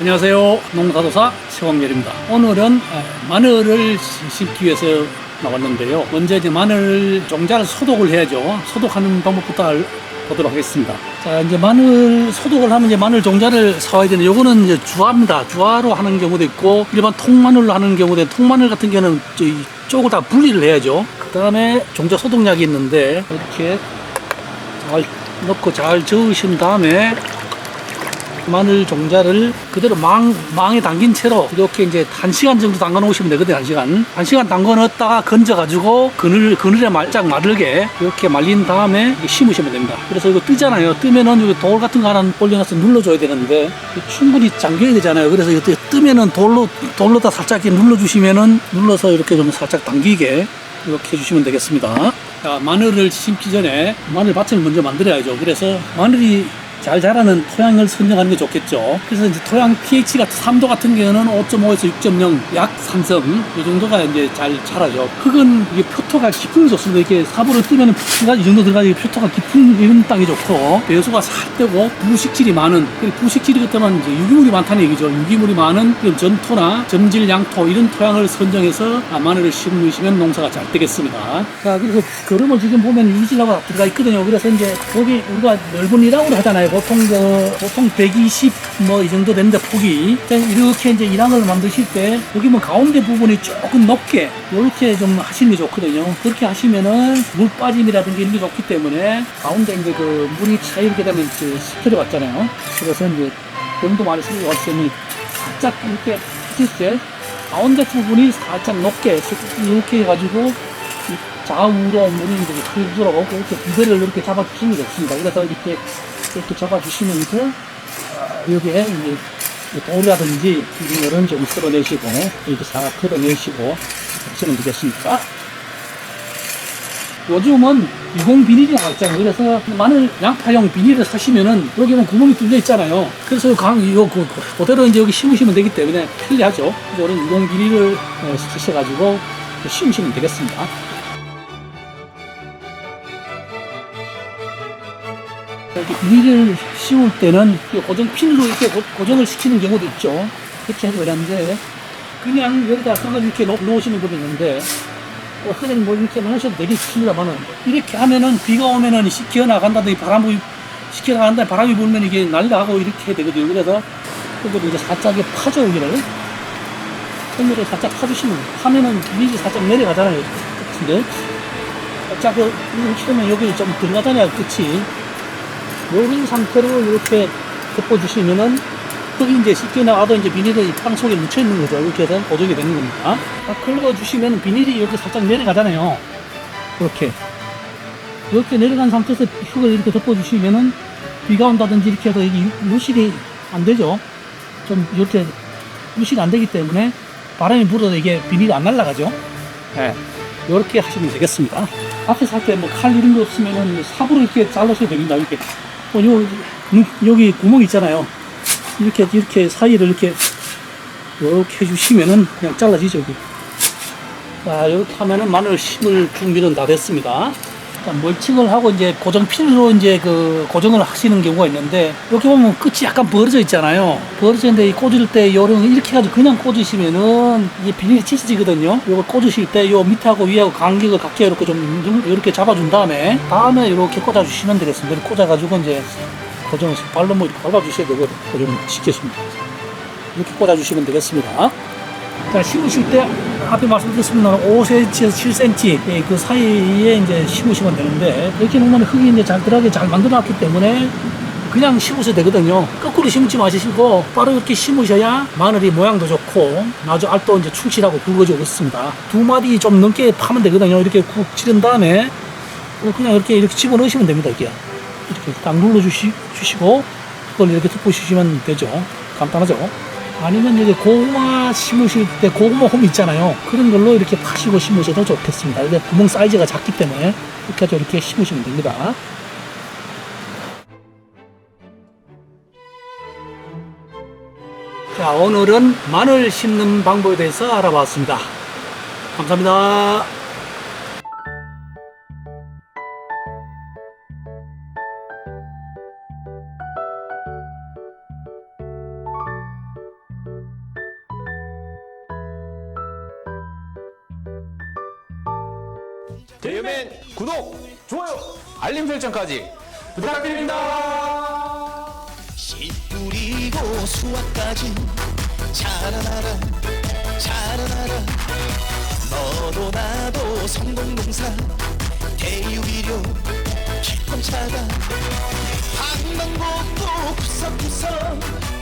안녕하세요. 농사도사 최광렬입니다. 오늘은 에, 마늘을 시- 심기 위해서 나왔는데요. 먼저 이제 마늘 종자를 소독을 해야죠. 소독하는 방법부터 알- 보도록 하겠습니다. 자, 이제 마늘 소독을 하면 이제 마늘 종자를 사와야 되는 요거는 이제 주화입니다. 주화로 하는 경우도 있고 일반 통마늘로 하는 경우도 통마늘 같은 경우는 저 이- 쪽을 다 분리를 해야죠. 그 다음에 종자 소독약이 있는데 이렇게 잘 넣고 잘 저으신 다음에 마늘 종자를 그대로 망, 망에 담긴 채로 이렇게 이제 한 시간 정도 담가 놓으시면 되거든요, 한 시간. 한 시간 담가 놓았다가 건져가지고 그늘, 그늘에 말짝 마르게 이렇게 말린 다음에 심으시면 됩니다. 그래서 이거 뜨잖아요. 뜨면은 여기 돌 같은 거 하나 올려놔서 눌러줘야 되는데 충분히 잠겨야 되잖아요. 그래서 이거 뜨면은 돌로, 돌로 다 살짝 이렇게 눌러주시면은 눌러서 이렇게 좀 살짝 당기게 이렇게 해주시면 되겠습니다. 자, 마늘을 심기 전에 마늘 밭을 먼저 만들어야죠. 그래서 마늘이 잘 자라는 토양을 선정하는 게 좋겠죠. 그래서 이제 토양 pH가 3도 같은 경우는 5.5에서 6.0, 약 3성 이 정도가 이제 잘 자라죠. 흙은 이게 표토가 깊은 게 좋습니다. 이렇게 삽으로 뜨면 표토가 이 정도 들어가지 표토가 깊은 이런 땅이 좋고 배수가 살 때고 부식질이 많은 그리고 부식질이 그때만 이제 유기물이 많다는 얘기죠. 유기물이 많은 이런 전토나 점질 양토 이런 토양을 선정해서 아, 마늘을 심으시면 농사가 잘 되겠습니다. 자 그래서 거름을 지금 보면 이지라가 들어가 있거든요. 그래서 이제 거기 우리가 넓은 이랑으로 하잖아요. 보통 그 보통 120 뭐 이 정도 되는데 폭이 자, 이렇게 이제 이랑을 만드실 때 여기 뭐 가운데 부분이 조금 높게 이렇게 좀 하시는 게 좋거든요. 그렇게 하시면은 물 빠짐이라든지 이런 게 좋기 때문에 가운데 이제 그 물이 차 이렇게 되면 이제 스프레 왔잖아요. 그래서 이제 병도 많이 쓰고 왔으니 살짝 이렇게 하실 때 가운데 부분이 살짝 높게 이렇게 해가지고 이 좌우로 물이 이제 흘러가고 이렇게 비대를 이렇게 잡아주시면 좋습니다. 그래서 이렇게 이렇게 잡아주시면서 어, 여기에 이제 돌이라든지 이런 좀 쓸어내시고 이렇게 싹 털어내시고 하시면 되겠습니다. 요즘은 유공 비닐이 나와 있잖아요. 그래서 마늘 양파용 비닐을 사시면은 여기 보면 구멍이 뚫려 있잖아요. 그래서 강 이거 그- 그- 그대로 이제 여기 심으시면 되기 때문에 편리하죠. 그래서 이런 유공 비닐을 어, 사셔가지고 심으시면 되겠습니다. 이렇게 비닐을 씌울 때는 이 고정 핀으로 이렇게 고, 고정을 시키는 경우도 있죠. 그렇게 해도 되는데 그냥 여기다 써가지고 이렇게 놓, 놓으시는 분이 있는데 어, 그냥 뭐 이렇게만 하셔도 되겠습니다만은 이렇게 하면은 비가 오면은 식혀 나간다든지 바람이 식혀 나간다 바람이 불면 이게 날라가고 이렇게 되거든요. 그래서 그걸 이제 살짝 이렇게 파죠 여기를 손으로 살짝 파주시면 하면은 비닐이 살짝 내려가잖아요. 근데 살짝 그 이렇게 하면 여기 좀 들어가잖아요. 끝이 요런 상태로 이렇게 덮어주시면은 흙이 이제 씻겨 나가도 이제 비닐이 땅 속에 묻혀 있는 거죠. 이렇게 해서 고정이 되는 겁니다. 딱 긁어주시면 비닐이 이렇게 살짝 내려가잖아요. 이렇게. 이렇게 내려간 상태에서 흙을 이렇게 덮어주시면은 비가 온다든지 이렇게 해도 이게 유실이 안 되죠. 좀 이렇게 유실이 안 되기 때문에 바람이 불어도 이게 비닐이 안 날아가죠. 네. 이렇게 하시면 되겠습니다. 앞에서 할 때 뭐 칼 이런 거 없으면은 삽으로 이렇게 잘라셔도 됩니다. 이렇게. 어, 요, 음, 여기 구멍 있잖아요. 이렇게, 이렇게 사이를 이렇게, 이렇게 해주시면은 그냥 잘라지죠, 여기. 자, 이렇게 하면은 마늘 심을 준비는 다 됐습니다. 자, 멀칭을 하고 이제 고정핀으로 이제 그 고정을 하시는 경우가 있는데, 이렇게 보면 끝이 약간 벌어져 있잖아요. 벌어져 있는데 이 꽂을 때 요런 이렇게 해가지고 그냥 꽂으시면은 이게 비닐이 찢어지거든요. 요거 꽂으실 때 요 밑하고 위하고 간격을 각자 이렇게 좀 이렇게 잡아준 다음에 다음에 이렇게 꽂아주시면 되겠습니다. 꽂아가지고 이제 고정을 발로 뭐 밟아주셔야 되고 고정을 시켰습니다. 이렇게 꽂아주시면 되겠습니다. 자, 심으실 때 앞에 말씀드렸습니다. 5cm에서 7cm 그 사이에 이제 심으시면 되는데 이렇게 놓으면 흙이 이제 잘 들어가게 잘 만들어놨기 때문에 그냥 심으셔도 되거든요. 거꾸로 심지 마시고 바로 이렇게 심으셔야 마늘이 모양도 좋고 나중 알도 이제 충실하고 굵어지고 있습니다. 두 마디 좀 넘게 파면 되거든요. 이렇게 쿡 찌른 다음에 그냥 이렇게 이렇게 집어 넣으시면 됩니다. 이렇게 이렇게 딱 눌러 주시, 주시고 그걸 이렇게 덮어 주시면 되죠. 간단하죠. 아니면 이제 고구마 심으실 때 고구마 홈 있잖아요. 그런 걸로 이렇게 파시고 심으셔도 좋겠습니다. 근데 구멍 사이즈가 작기 때문에 이렇게 해서 이렇게 심으시면 됩니다. 자, 오늘은 마늘 심는 방법에 대해서 알아봤습니다. 감사합니다. 대유맨 구독, 좋아요, 알림 설정까지 부탁드립니다. 씨 뿌리고 수확까지 자라나라 자라나라 너도 나도 성공농사 대유비료 기품차가 방방곡곡 구석구석